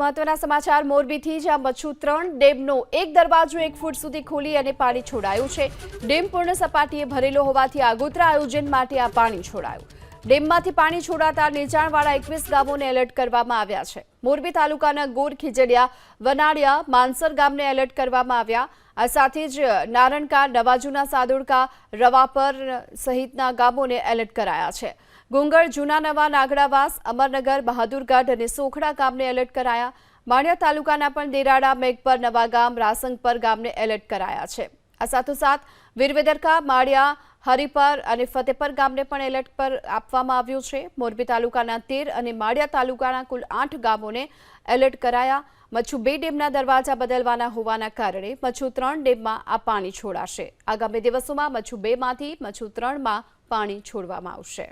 મહત્વના સમાચાર, મોરબીથી જ્યાં મચ્છુ ત્રણ, ડેમનો એક દરવાજો એક ફૂટ સુધી ખોલી અને પાણી છોડાયું છે. ડેમ પૂર્ણ સપાટીએ ભરેલો હોવાથી આગોતરા આયોજન માટે આ પાણી છોડાયું. ડેમમાંથી પાણી છોડાતા નીચાણવાળા એકવીસ ગામોને એલર્ટ કરવામાં આવ્યા છે. મોરબી તાલુકાના ગોર ખીજડીયા વનાડિયા માનસર ગામને એલર્ટ કરવામાં આવ્યા. આ સાથે જ નારણકા, નવાજુના સાદુડકા, રવાપર સહિતના ગામોને એલર્ટ કરાયા છે. ગુંગળ, જૂના નવા નાગડાવાસ, અમરનગર, બહાદુરગઢ અને સોખડા ગામને એલર્ટ કરાયા. માણિયા તાલુકાના પણ દેરાડા, મેઘપર, નવાગામ, રાસંગપર ગામને એલર્ટ કરાયા છે. આ સાથોસાથ વીરવેદરકા, માળિયા હરિપર અને ફતેપર ગામને પણ એલર્ટ પર આપવામાં આવ્યું છે. મોરબી તાલુકાના તેર અને માળિયા તાલુકાના કુલ આઠ ગામોને એલર્ટ કરાયા. મચ્છુ બે ડેમના દરવાજા બદલવાના હોવાના કારણે મચ્છુ ત્રણ ડેમમાં આ પાણી છોડાશે. આગામી દિવસોમાં મચ્છુ બેમાંથી મચ્છુ ત્રણમાં પાણી છોડવામાં આવશે.